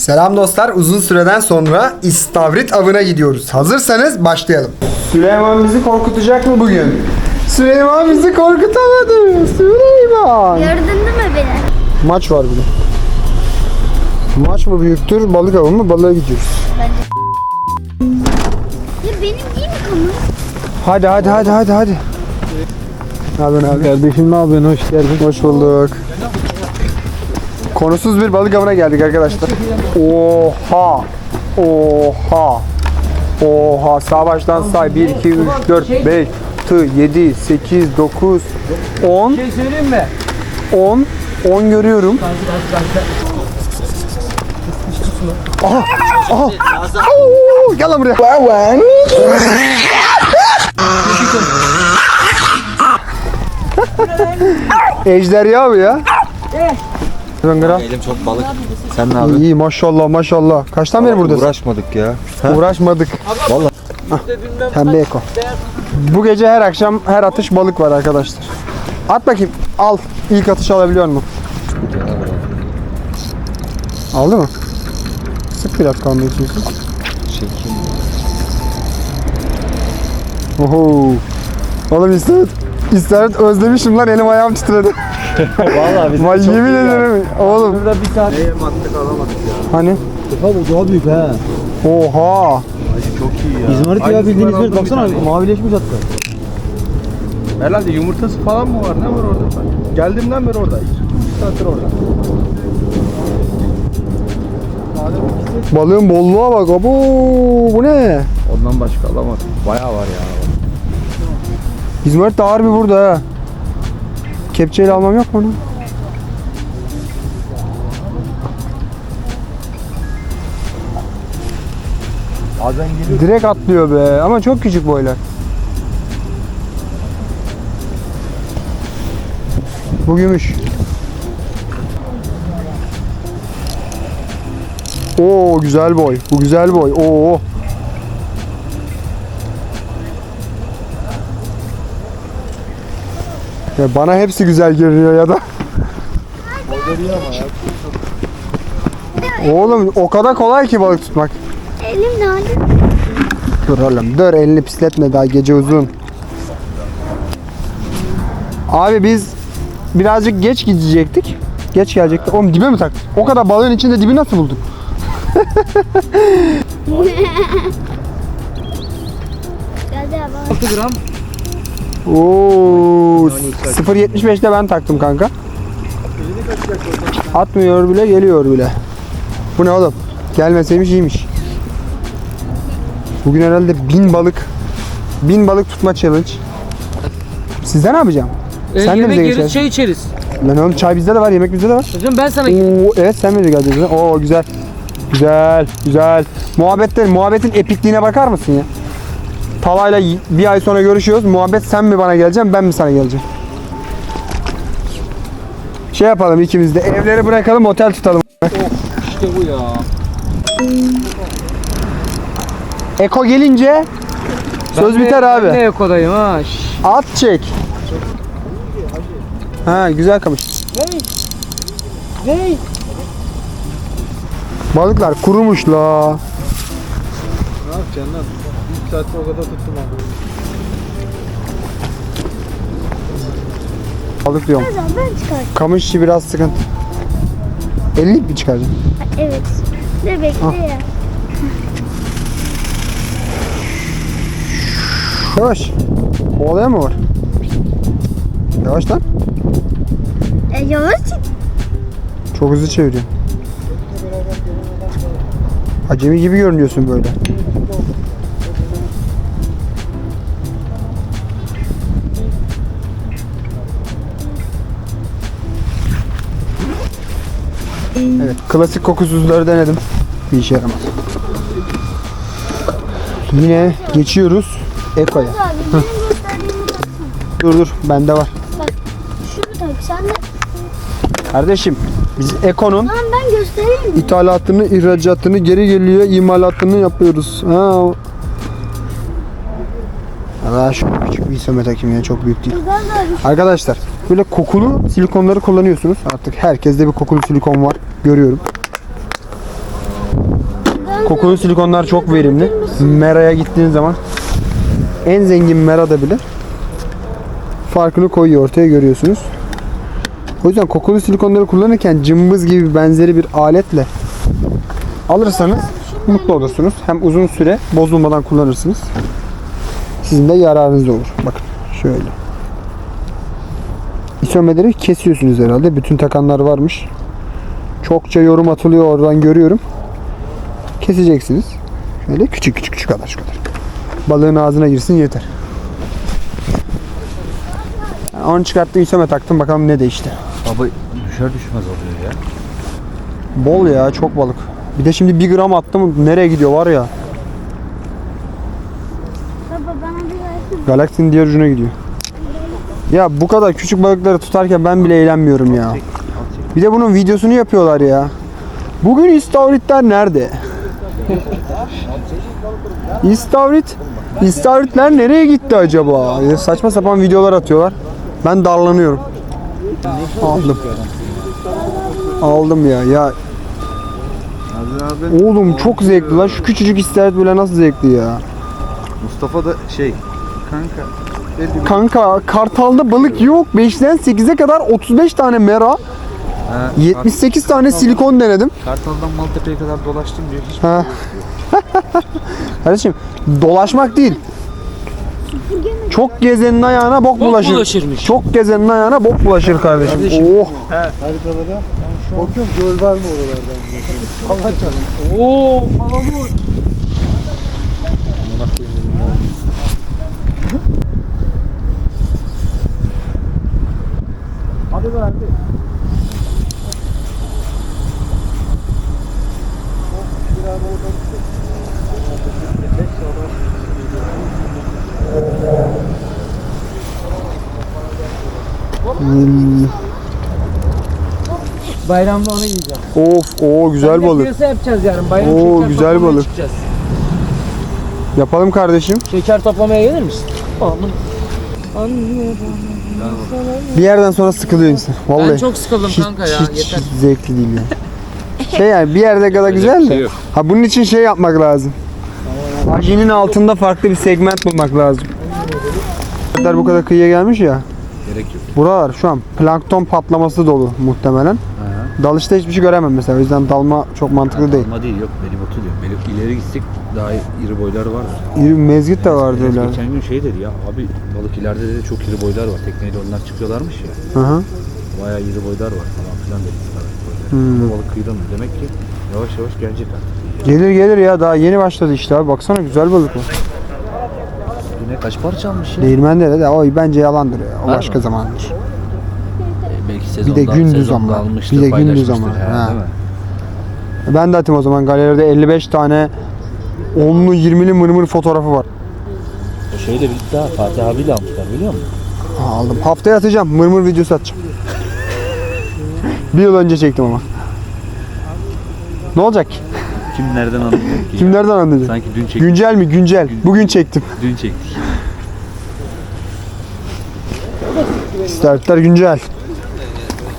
Selam dostlar. Uzun süreden sonra istavrit avına gidiyoruz. Hazırsanız başlayalım. Süleyman bizi korkutacak mı bugün? Süleyman bizi korkutamadı. Süleyman. Gördün mi beni? Maç var bugün. Maç mı büyüktür, balık avı mı? Balığa gidiyoruz. Ya benim değil mi kamu? Hadi hadi hadi hadi hadi. Ne yapıyorsun abi? Kardeşim ne yapıyorsun? Hoş geldin. Hoş bulduk. Konusuz bir balık avına geldik arkadaşlar. Oha! Oha! Oha! Sağ baştan say. 1, 2, 3, 4, 5, 6, 7, 8, 9, 10, şey söyleyeyim mi? 10, 10 görüyorum. Aha! Aha! Oo, Gel lan buraya. Ejderha bu ya. Zıngıra. Elim çok balık. Sen ne yapıyorsun? İyi maşallah maşallah. Kaçtan beri buradasın? Uğraşmadık ya. Uğraşmadık. Vallahi. Pembe eko. Bu gece her akşam her atış balık var arkadaşlar. At bakayım. Al. İlk atış alabiliyor musun? Aldı mı? Sık biraz kanlı içiyorsun. Çekeyim. Oho. Oğlum İsmet. İsmet özlemişim lan elim ayağım titredi. Valla bizim Vay çok yemin iyi ya. ederim. Oğlum. Burada bir saat. Neye attık alamadık ya. Hani? Defa bu daha büyük ha. Oha. Çok iyi ya. Bizim harita ya Aynısından bildiğiniz aldım bir baksana tane. mavileşmiş hatta. Herhalde yumurtası falan mı var? Ne var orada? Geldiğimden beri orada. Bir saattir orada. Balığın bolluğa bak. Abo, bu ne? Ondan başka alamadım. Bayağı var ya. İzmarit de ağır bir burada ha. Kepçeyle almam yok mu onu? Bazen geliyor. Direkt atlıyor be ama çok küçük boylar. Bu gümüş. Oo güzel boy. Bu güzel boy. Oo. Ya bana hepsi güzel görünüyor ya da. Oğlum o kadar kolay ki balık tutmak. Elim ne halde? Dur oğlum dur elini pisletme daha gece uzun. Abi biz birazcık geç gidecektik. Geç gelecektik. Oğlum dibe mi taktık? O kadar balığın içinde dibi nasıl bulduk? Geldi abi. 6 gram. Oo 0.75'te ben taktım kanka. Atmıyor bile geliyor bile. Bu ne oğlum? Gelmeseymiş iyiymiş. Bugün herhalde bin balık bin balık tutma challenge. Sizde ne yapacağım? Ee, Sen de bize geçersin. çay içeriz. Lan oğlum çay bizde de var, yemek bizde de var. Hocam ben sana Oo evet sen mi de geldin? Oo güzel. Güzel, güzel. Muhabbetler, muhabbetin epikliğine bakar mısın ya? Talayla y- bir ay sonra görüşüyoruz. Muhabbet sen mi bana geleceksin, ben mi sana geleceğim? Şey yapalım ikimiz de evleri bırakalım, otel tutalım. işte bu ya. Eko gelince söz Ben de- biter abi. Ben de Eko'dayım ha. At çek. Ha güzel kamış. Hey. Balıklar kurumuş la. Ne yapacaksın lan? Saatte o kadar tuttum abi. Balık diyorum. O zaman ben çıkardım. Kamış işi biraz sıkıntı. 50 mi çıkaracaksın? Evet. Ne bekle Ah. ya. Yavaş. Oğlaya mı var? Yavaş lan. E, yavaş çık. Çok hızlı çeviriyor. Acemi gibi görünüyorsun böyle. Klasik kokusuzları denedim. Bir işe yaramadı. Yine geçiyoruz Eko'ya. Dur dur, bende var. Şunu tak. Sen de. Kardeşim, biz Eko'nun Lan ben göstereyim mi? ithalatını, ihracatını, geri geliyor imalatını yapıyoruz. Ha. Allah şu küçük bir isome takayım ya çok büyük değil. Güzel abi. Arkadaşlar böyle kokulu silikonları kullanıyorsunuz. Artık herkeste bir kokulu silikon var. Görüyorum. Kokulu silikonlar çok verimli. Mera'ya gittiğiniz zaman en zengin Mera'da bile farkını koyuyor ortaya görüyorsunuz. O yüzden kokulu silikonları kullanırken cımbız gibi benzeri bir aletle alırsanız mutlu olursunuz. Hem uzun süre bozulmadan kullanırsınız. Sizin de yararınız olur. Bakın şöyle. İsomeleri kesiyorsunuz herhalde. Bütün takanlar varmış. Çokça yorum atılıyor oradan görüyorum. Keseceksiniz. Şöyle küçük küçük şu kadar şu kadar. Balığın ağzına girsin yeter. Onu çıkarttım isome taktım bakalım ne değişti. Baba düşer düşmez oluyor ya. Bol ya çok balık. Bir de şimdi 1 gram attım nereye gidiyor var ya. Baba bana bir versene. Galaksinin diğer ucuna gidiyor. Ya bu kadar küçük balıkları tutarken ben bile eğlenmiyorum ya. Bir de bunun videosunu yapıyorlar ya. Bugün istavritler nerede? İstavrit İstavritler nereye gitti acaba? Ya saçma sapan videolar atıyorlar. Ben darlanıyorum. Aldım. Aldım ya. Ya oğlum çok zevkli lan. Şu küçücük istavrit bile nasıl zevkli ya. Mustafa da şey. Kanka. Kanka kartalda balık yok. 5'den 8'e kadar 35 tane mera, Ha, 78 tane silikon denedim. Kartal'dan Maltepe'ye kadar dolaştım diyor. Hiç Ha. Kardeşim dolaşmak değil. Çok gezenin ayağına bok bulaşır. bulaşırmış. Çok gezenin ayağına bok bulaşır kardeşim. Oh. Haritalara. Bakıyorum göl var mı oralardan? Allah canım. Oo Hadi be hadi. Hmm. Bayramda onu yiyeceğim. Of, o güzel balık. Piyasa yapacağız yarın. Bayram Oo, şeker güzel toplamaya balık. çıkacağız. Yapalım kardeşim. Şeker toplamaya gelir misin? Oğlum. Bir yerden sonra sıkılıyor insan. Vallahi. Ben çok sıkıldım hiç, kanka ya. hiç Yeter. zevkli değil ya. Şey yani bir yerde kadar güzel de. Ha bunun için şey yapmak lazım. Ajinin altında farklı bir segment bulmak lazım. Bu kadar kıyıya gelmiş ya. Gerek yok. Buralar şu an plankton patlaması dolu muhtemelen. Dalışta hiçbir şey göremem mesela. O yüzden dalma çok mantıklı değil. Ama değil yok. Belibotu diyor. Beli, ileri gitsek daha iri boylar var. İri mezgit de vardı öyle. Geçen gün şey dedi ya. Abi balık ileride dedi çok iri boylar var. Tekneyle onlar çıkıyorlarmış ya. Hı hı. Bayağı iri boylar var falan filan dedi. Hmm. Balık kıyıda mı? Demek ki yavaş yavaş gelecek artık. Gelir gelir ya daha yeni başladı işte abi. Baksana güzel balık o. Yine kaç parça almış ya? Değirmen de de o bence yalandır ya. O Var başka mı? zamandır. Belki Bir sezonda, de gündüz ama. Bir de gündüz ama. Ha. Ben de atayım o zaman galeride 55 tane 10'lu 20'li mırmır fotoğrafı var. O şeyle birlikte ha, Fatih abiyle almışlar biliyor musun? Ha, aldım. Haftaya atacağım. Mırmır videosu atacağım. bir yıl önce çektim ama. Ne olacak ki? Kim nereden anlıyor ki? Kimlerden anlayacak? Sanki dün çektik. Güncel mi? Güncel. Bugün çektim. Dün çektik. İstertler güncel.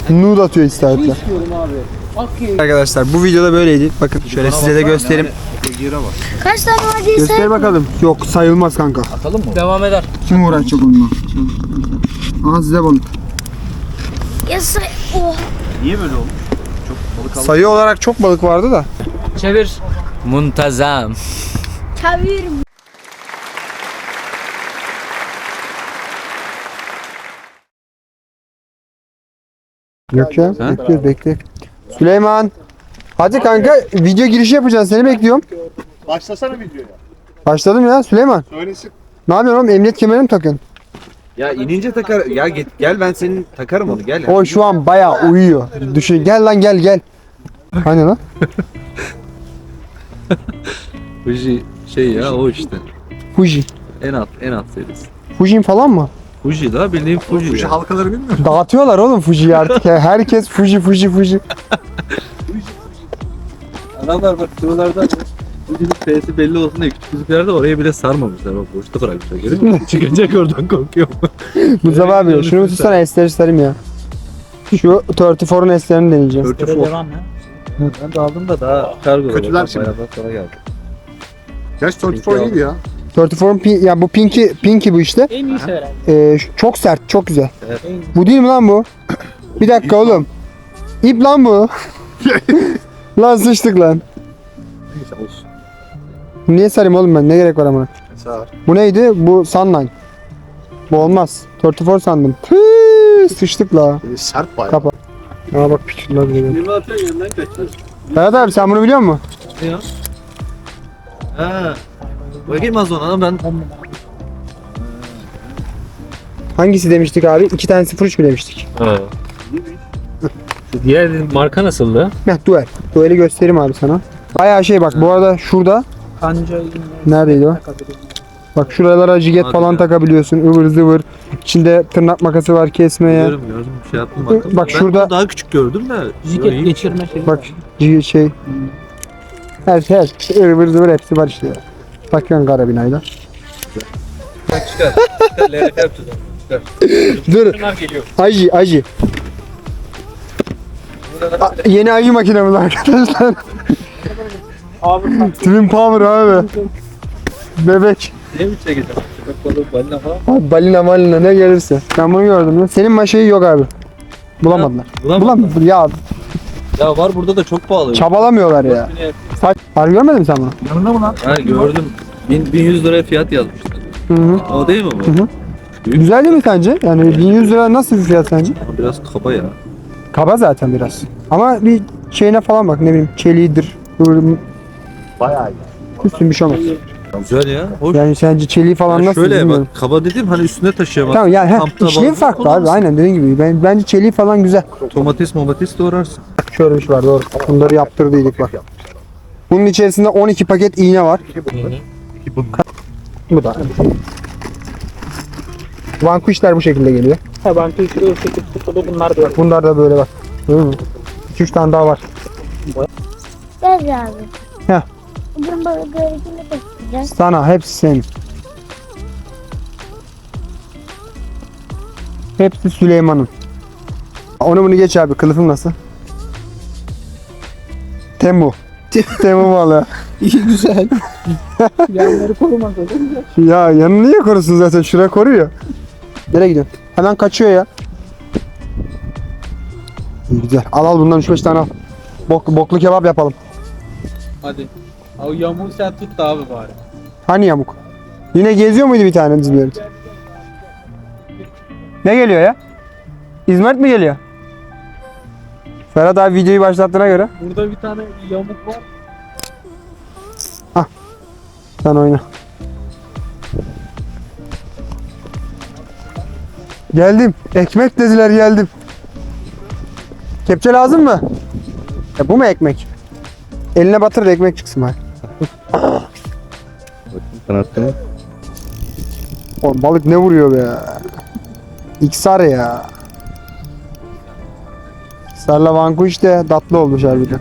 Nude atıyor istertler. İstiyorum abi. Akıyor. Arkadaşlar bu videoda böyleydi. Bakın şöyle size de göstereyim. Gira bak. Kaç tane var diye Göster bakalım. Yok sayılmaz kanka. Atalım mı? Devam eder. Kim uğraşacak onunla? Aha size balık. Ya say... Oh. Niye böyle olmuş? Çok balık aldık. Sayı olarak çok balık vardı da. Çevir. Muntazam. Çevir. Yok ya. Bekliyoruz bekliyoruz. Süleyman. Hadi kanka video girişi yapacaksın. Seni bekliyorum. Başlasana videoya. Başladım ya Süleyman. Söylesin. Ne yapıyorsun oğlum? Emniyet kemerini mi takıyorsun? Ya inince takar. Ya git gel ben senin takarım onu gel. O şu an bayağı uyuyor. Düşün. Gel lan gel gel. Hani lan? Fuji şey ya o işte. Fuji. En alt en alt serisi. Fujin falan mı? Fuji da bildiğin Fuji. ya. halkaları bilmiyor musun? Dağıtıyorlar oğlum Fuji'yi artık. ya. Herkes Fuji Fuji Fuji. Adamlar bak şuralarda Fuji'nin F'si belli olsun diye küçük küçüklerde oraya bile sarmamışlar. Bak boşta bırakmışlar. Görüyor musun? Çıkacak oradan korkuyorum. Mustafa abi şunu tutsana esleri sarayım ya. Şu 34'ün eslerini deneyeceğim. 34. Ben de aldım da daha kargo. Kötüler şimdi. Bayramdan sonra geldi. Gerçi 34 iyiydi ya. 34'ın pin, ya bu pinky, pinky bu işte. En iyisi herhalde. Ee, çok sert, çok güzel. Evet. Bu değil mi lan bu? Bir dakika oğlum. İp lan bu. lan sıçtık lan. Neyse olsun. Niye sarayım oğlum ben? Ne gerek var amına? Sağ Bu neydi? Bu Sunline. Bu olmaz. 34 sandım. Sıçtık la. Sert bayağı. Kapa. Aa bak piçurlar geliyor. 20 atıyorsun yanından kaçtın. Berat abi sen bunu biliyor musun? Ne ya? Ha. Bakayım az ona ben Hangisi demiştik abi? İki tane 03 mi demiştik? Ha. Diğer marka nasıldı? Heh duel. Duel'i göstereyim abi sana. Bayağı şey bak bu arada şurada. Kanca Neredeydi o? Bak şuralara jiget Hadi falan ya. takabiliyorsun. ıvır zıvır. İçinde tırnak makası var kesmeye. gördüm gördüm bir şey yaptım baktım. Bak ben şurada- bunu daha küçük gördüm de. Jiket iyi. geçirme şeyi. Bak c- şey. Her her ıvır zıvır hepsi var işte. Takıyorsun karabinayla. Bak çıkar. Çıkar LRF yapacağız. Dur. Bunlar geliyor. Aji aji. A- yeni aji makinemiz arkadaşlar. Abi Twin Power abi. Bebek. Ne mi çekeceğim? Köpek balığı balina falan. Abi balina malina ne gelirse. Ben bunu gördüm ya. Senin maşayı yok abi. Bulamadılar. Ulan Bulamadılar. Ya Ya var burada da çok pahalı. çabalamıyorlar ya. Saç. Harbi görmedin mi sen bunu? yanında mı lan? Ha gördüm. 1000 1100 liraya fiyat yazmışlar. Hı hı. O değil mi bu? Hı hı. Güzel değil mi sence? Yani 1100 lira nasıl bir fiyat sence? Ama biraz kaba ya. Kaba zaten biraz. Ama bir şeyine falan bak ne bileyim çeliğidir. Bayağı iyi. Üstün bir şey olmaz. Güzel ya. Hoş. Yani sence çeliği falan Ya nasıl şöyle bilmiyorum. bak kaba dediğim hani üstüne taşıyamaz. Tamam yani Kampta heh, işlevi balık farklı olmaz. abi aynen dediğin gibi. Ben, bence çeliği falan güzel. Domates momates doğrarsın. Şöyle bir şey var doğru. Bunları yaptırdıydık bak. Bunun içerisinde 12 paket iğne var. Bu da. Vanquish'ler bu şekilde geliyor. Ben şuraya çekip tutup bunlar da Bunlar da böyle bak. Görüyor musun? 2-3 tane daha var. Gel abi. Heh. Bugün balık öğretimi bekleyeceğiz. Sana hepsi senin. Hepsi Süleyman'ın. Onu bunu geç abi. Kılıfın nasıl? Temu. Temu balığı. İyi güzel. Yanları mu? Ya yanını niye korusun zaten? Şuraya koruyor. Nereye gidiyorsun? Hemen kaçıyor ya. Güzel. Al al bundan 3-5 tane al. Bok, boklu kebap yapalım. Hadi. O yamuğu sen tut da abi bari. Hani yamuk? Yine geziyor muydu bir tane bizim yerde? Ne geliyor ya? İzmarit mi geliyor? Ferhat abi videoyu başlattığına göre Burada bir tane yamuk var. sen oyna. Geldim. Ekmek dediler geldim. Kepçe lazım mı? E bu mu ekmek? Eline batır da ekmek çıksın bari. Kanattı Oğlum balık ne vuruyor be? İksar ya. İksarla vankuş de tatlı olmuş harbiden.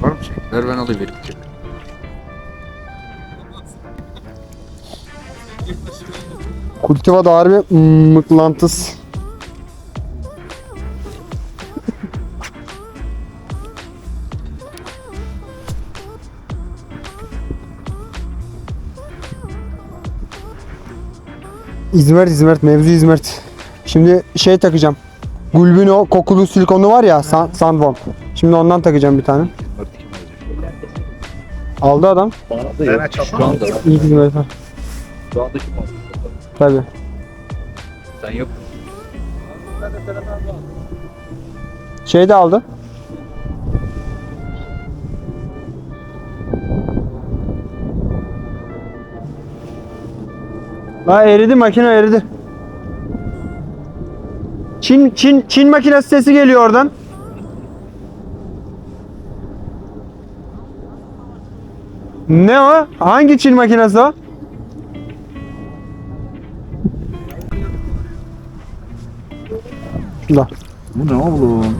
Var mı şey? Ver ben alayım Kultiva da harbi mıklantız. İzmert İzmert mevzu İzmert. Şimdi şey takacağım. Gulbin o kokulu silikonlu var ya san, Sandvon. Şimdi ondan takacağım bir tane. Aldı adam. Ben açalım. Şu anda, İyi İzmert. şu andaki mal. Tabii. Sen yok. Şey de aldı. Ha eridi makine eridi. Çin Çin Çin makinesi sesi geliyor oradan. Ne o? Hangi Çin makinesi o? Da. Bu ne oğlum?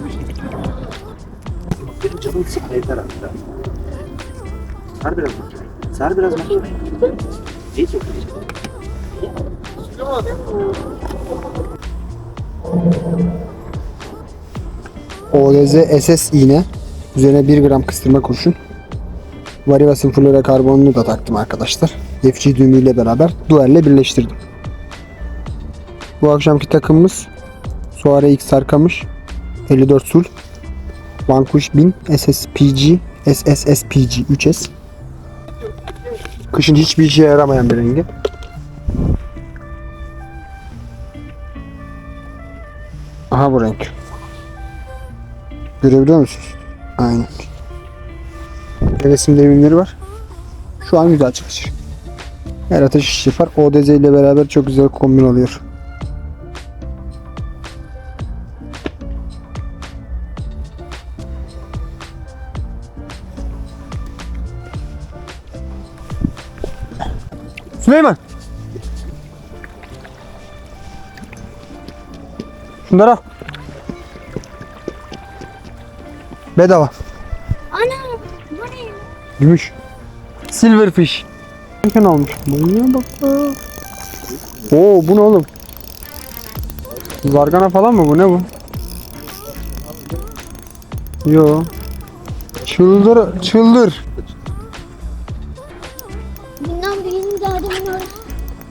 Canım sıkma yeter artık. Sar biraz makine. Sar biraz makine. İyi çok iyi. ODZ SS iğne. Üzerine 1 gram kıstırma kurşun. Varivasın flora karbonunu da taktım arkadaşlar. FC düğümüyle beraber duelle birleştirdim. Bu akşamki takımımız Suare X Sarkamış 54 Sul Vanquish 1000 SSPG SSSPG 3S Kışın hiçbir işe yaramayan bir rengi. Aha bu renk. Görebiliyor musunuz? Aynen. Resim devinleri var. Şu an güzel çalışır. Her ateş iş yapar. ODZ ile beraber çok güzel kombin oluyor. Süleyman. Şunları al. Bedava. Ana bu ne? Gümüş. Silverfish. Erken almış. Manyağa bak ya. Oo bu ne oğlum? Zargana falan mı bu ne bu? Yo. Çıldır, çıldır.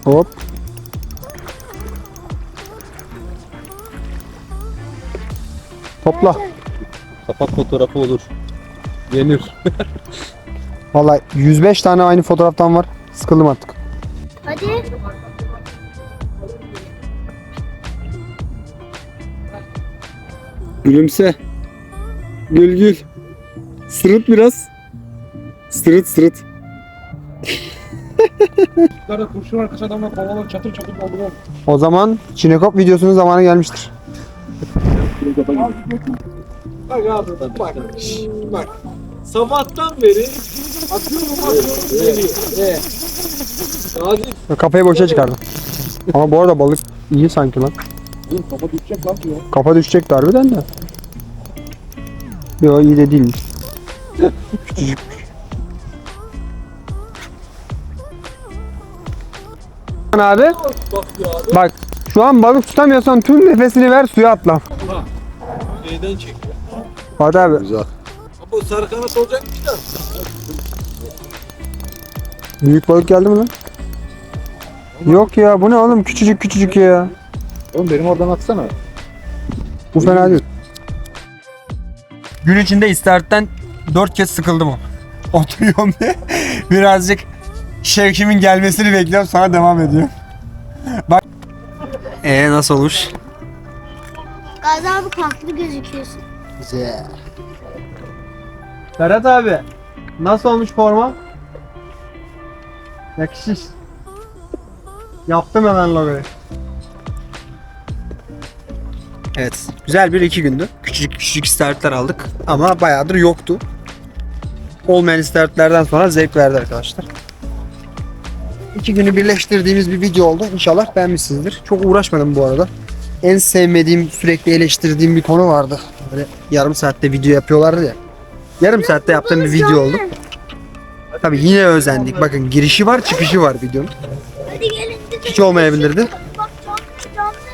Hop. Topla. Kapak fotoğrafı olur. Yenir. Vallahi 105 tane aynı fotoğraftan var. Sıkıldım artık. Hadi. Gülümse. Gül gül. Sırıt biraz. Sırıt sırıt. Yukarıda kurşun arkası adamla kovalar çatır çatır dolduruyor. O zaman Çinekop videosunun zamanı gelmiştir. Bak abi bak. şş, Bak. Sabahtan beri atıyorum atıyorum geliyor. Gazi Kafayı boşa çıkardım. Ama bu arada balık iyi sanki lan. Oğlum kafa düşecek lan diyor. Kafa düşecek harbiden de. Yo iyi de değilmiş. Küçücük. Abi bak şu an balık tutamıyorsan tüm nefesini ver suya atla. şeyden çekiyor. Fatih abi Güzel. Bu sarı kanat olacakmış da. büyük balık geldi mi lan? Yok ya bu ne oğlum küçücük küçücük ya. Oğlum benim oradan atsana. Bu fena değil. Gün içinde istertten dört kez sıkıldım o. Oturuyorum diye birazcık şevkimin gelmesini bekliyorum sonra devam ediyor. Bak. Ee nasıl olmuş? Gazi abi farklı gözüküyorsun. Güzel. Ferhat abi nasıl olmuş forma? Yakışır. Yaptım hemen logoyu. Evet. Güzel bir iki gündü. Küçücük küçücük istertler aldık. Ama bayağıdır yoktu. Olmayan istertlerden sonra zevk verdi arkadaşlar. İki günü birleştirdiğimiz bir video oldu. İnşallah beğenmişsinizdir. Çok uğraşmadım bu arada. En sevmediğim, sürekli eleştirdiğim bir konu vardı. Böyle yarım saatte video yapıyorlardı ya. Yarım saatte yaptığım bir video oldu. Tabii yine özendik. Bakın girişi var, çıkışı var videonun. Hiç olmayabilirdi.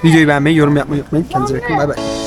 Videoyu beğenmeyi, yorum yapmayı unutmayın. Kendinize bakın. Bay bay.